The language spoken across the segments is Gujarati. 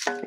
હા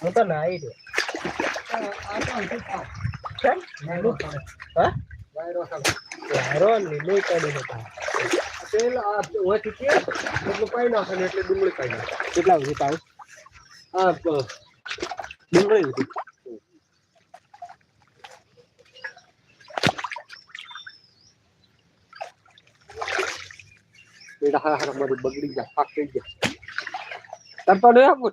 હું તો નાઈ હા? વાયરો લીલું પડી હતા તેલ ઓછી કે એટલું પાઈ નાખે ને એટલે ડુંગળી પાઈ નાખે કેટલા સુધી આ ડુંગળી હતી. બેટા હા હા મારી બગડી ગયા પાક થઈ ગયા. તરતો નહીં આપું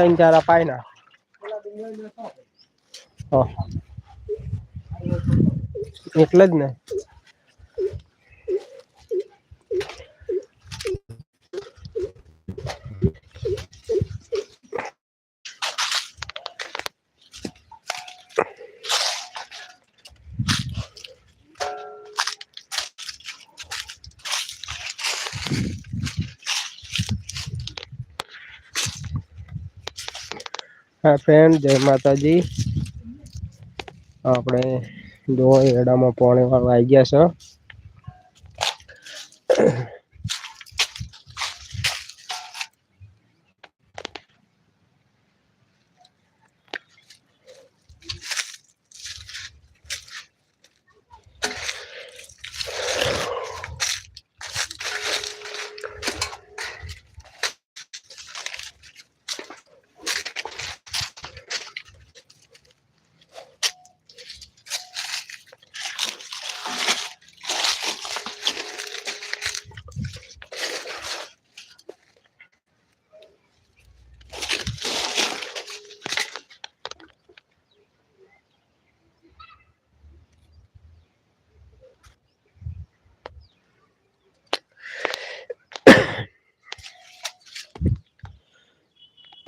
ત્રણ ચારા પાયના. એટલે જ ને હા ફ્રેન્ડ જય માતાજી. આપણે જો એડામાં પાણી વાળવા આવી ગયા છે.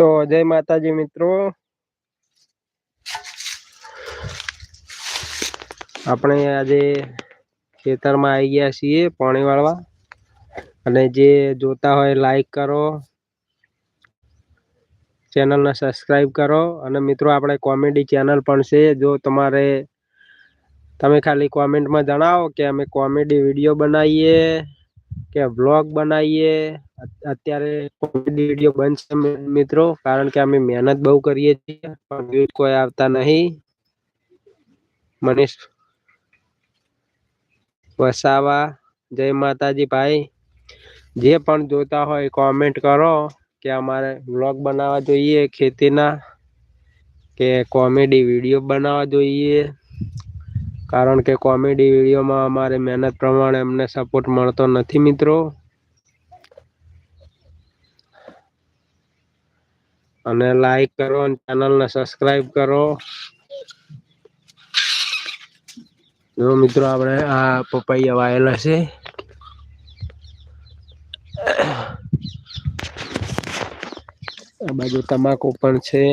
તો જય માતાજી મિત્રો. આપણે આજે ખેતરમાં આવી ગયા છીએ પાણી વાળવા. અને જે જોતા હોય લાઈક કરો. ચેનલને સબસ્ક્રાઈબ કરો. અને મિત્રો, આપણે કોમેડી ચેનલ પણ છે. જો તમારે, તમે ખાલી કોમેન્ટમાં જણાવો કે અમે કોમેડી વીડિયો બનાવીએ, કે વ્લોગ બનાવીએ અત્યારે વીડિયો બંધ છે મિત્રો, કારણ કે અમે મહેનત બહુ કરીએ છીએ, પણ વ્યૂઝ કોઈ આવતા નહીં. મનીષ વસાવા, જય માતાજી ભાઈ. જે પણ જોતા હોય કોમેન્ટ કરો કે અમારે વ્લોગ બનાવવા જોઈએ, ખેતીના, કે કોમેડી વીડિયો બનાવવા જોઈએ. કારણ કે કોમેડી વિડીયોમાં અમારે મહેનત પ્રમાણે અમને સપોર્ટ મળતો નથી, મિત્રો. અને લાઈક કરો અને ચેનલને સબસ્ક્રાઈબ કરો. જો મિત્રો, આપણે આ પપૈયા વાયેલા છે. આ બાજુ તમાકુ પણ છે.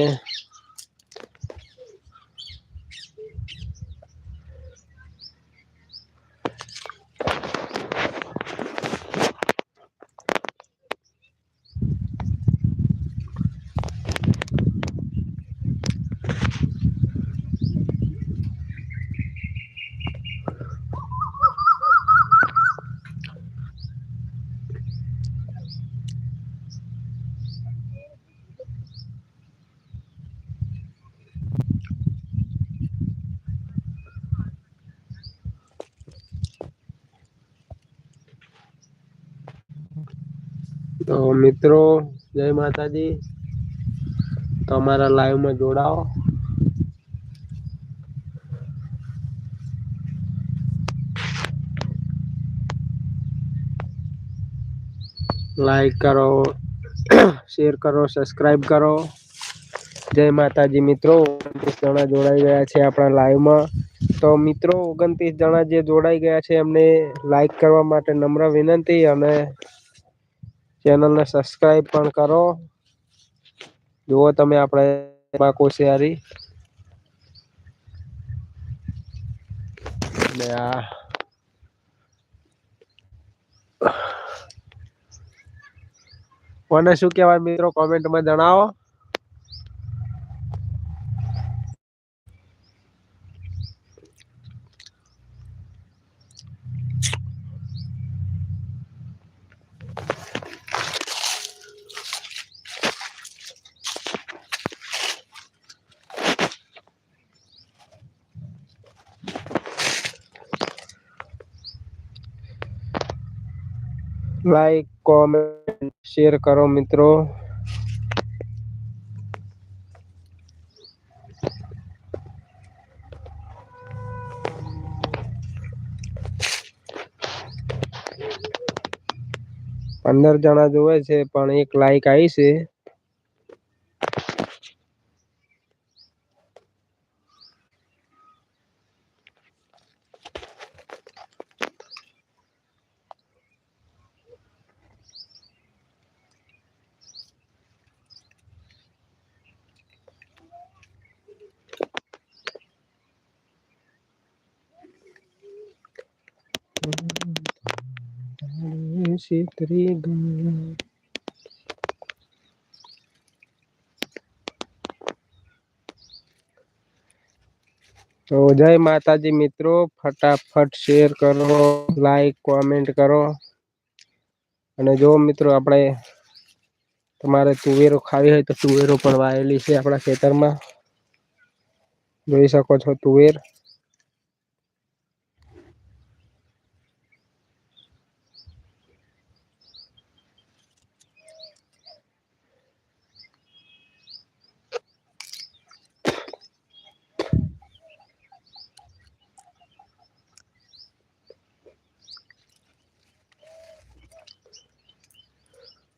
તો મિત્રો, જય માતાજી. તમારા લાઈવમાં જોડાઓ. લાઈક કરો શેર કરો સબસ્ક્રાઈબ કરો. જય માતાજી મિત્રો, ઓગણત્રીસ જણા જોડાઈ ગયા છે આપણા લાઈવમાં. તો મિત્રો, ઓગણત્રીસ જણા જે જોડાઈ ગયા છે એમને લાઈક કરવા માટે નમ્ર વિનંતી અને ચેનલને સબસ્ક્રાઈબ પણ કરો. જુઓ તમે આપણે કોશિયારી શિયારી ને આ. કોને શું કહેવાય મિત્રો કોમેન્ટમાં જણાવો. લાઈક કોમેન્ટ શેર કરો મિત્રો. પંદર જણા જોવે છે પણ એક લાઈક આવી છે. છેતરી ગયા તો જય માતાજી મિત્રો, ફટાફટ શેર કરો લાઈક કોમેન્ટ કરો. અને જો મિત્રો આપણે તમારે તુવેરો ખાવી હોય તો તુવેરો પણ વાયેલી છે આપણા ખેતરમાં. જોઈ શકો છો તુવેર.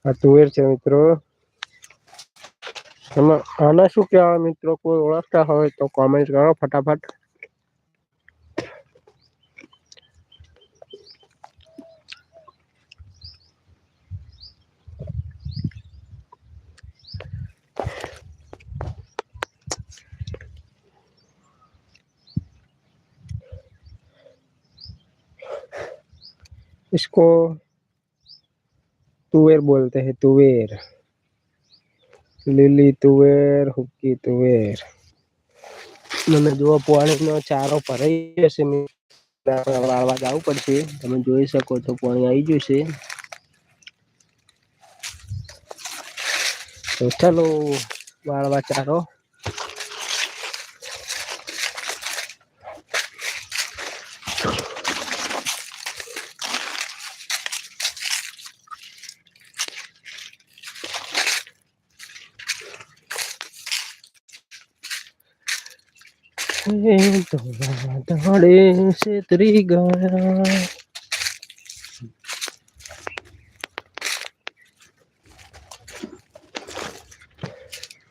આ તુવેર છે મિત્રો એમાં આને શું કહેવાય મિત્રો કોઈ ઓળખતા હોય તો કોમેન્ટ કરો ફટાફટ इसको तुवेर बोलते हैं तुवेर લીલી તુવેર હુકી તુવેર મને જો પાણીનો ચારો ભરાઈ જશે ને આપણે વાળવા જવું પડશે તમે જોઈ શકો છો પાણી આવી જશે તો ચાલો વાળવા ચારો એ તો દાડે છેતરી ગયા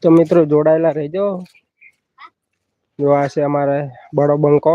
તો મિત્રો જોડાયેલા રહેજો. જો આ છે અમારે બડો બંકો.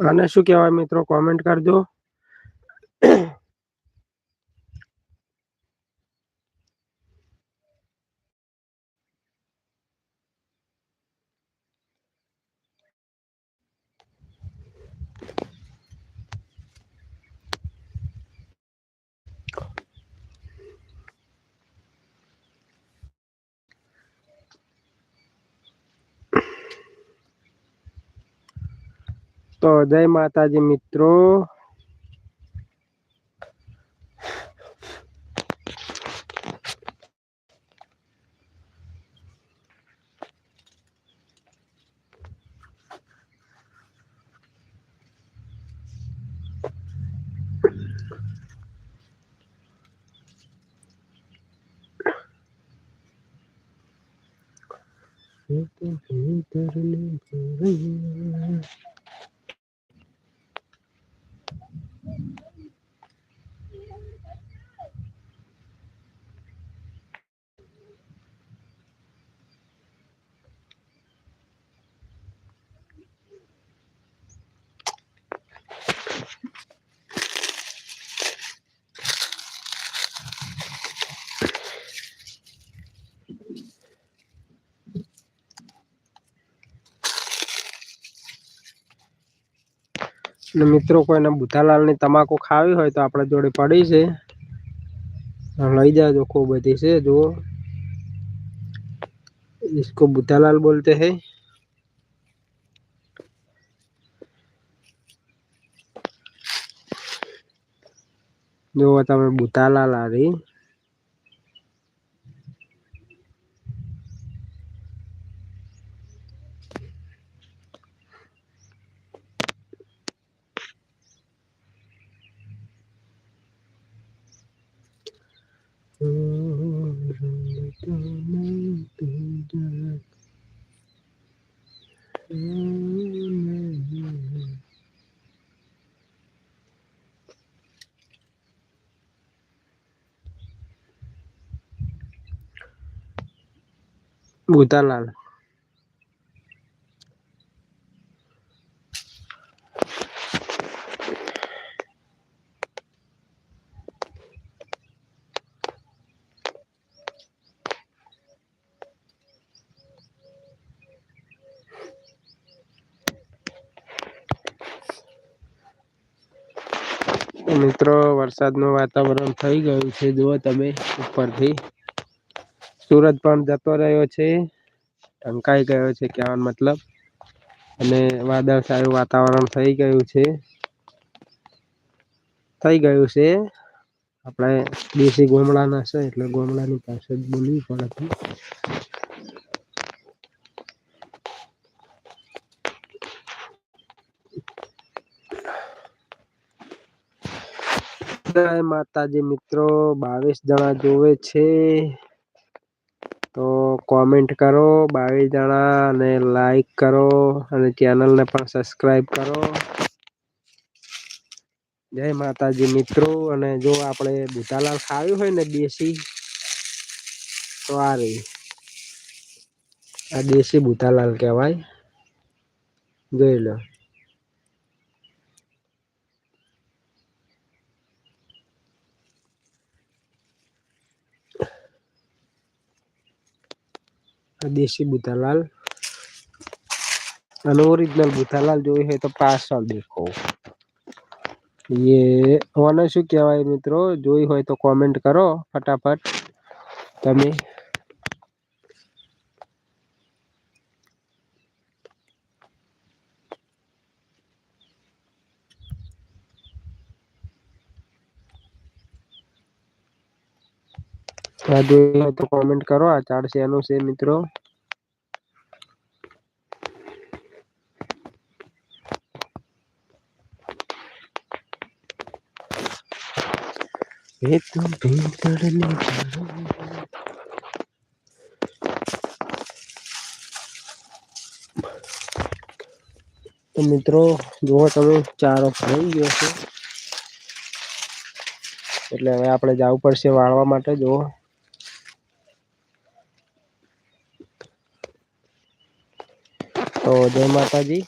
આને શું કહેવાય મિત્રો કોમેન્ટ કરજો. તો જય માતાજી મિત્રો. અને મિત્રો કોઈને બુધાલાલની તમાકુ ખાવી હોય તો આપણા જોડે પડી છે લઈ જાજો ખૂબ બધી છે જુઓ इसको बुतालाल बोलते हैं જો તમે બુતાલાલ આ રહી તો મિત્રો વરસાદનું વાતાવરણ થઈ ગયું છે. જુઓ તમે ઉપરથી. સુરત પણ જતો રહ્યો છે. ઢંકાઈ ગયો છે કહેવાનો મતલબ. અને વાદળછાયું વાતાવરણ થઈ ગયું છે. થઈ ગયું છે. આપણે દેશી ગોમડાના છે એટલે ગોમડાની પાસે જ બોલવી પડે માતાજી મિત્રો, બાવીસ જણા જોવે છે. તો કોમેન્ટ કરો, બાવીસ જણા અને લાઈક કરો અને ચેનલને પણ સબસ્ક્રાઈબ કરો. જય માતાજી મિત્રો, અને જો આપણે બુધાલાલ ખાવ્યું હોય ને દેશી, તો આ રહી. આ દેશી બુધાલાલ કહેવાય. જોઈ લો. દેશી બુધાલાલ. અને ઓરિજિનલ બુધાલાલ જોઈ હોય તો પાછળ દેખો. એ ઓને શું કહેવાય મિત્રો? જોઈ હોય તો કોમેન્ટ કરો, ફટાફટ. તમે હોય તો કોમેન્ટ કરો. આ ઝાડ શેનું છે મિત્રો. એ તો ભીતરને તો મિત્રો જુઓ તમે ચારો ભરાઈ ગયો છે. એટલે હવે આપણે જવું પડશે વાળવા માટે જુઓ. તો જય માતાજી.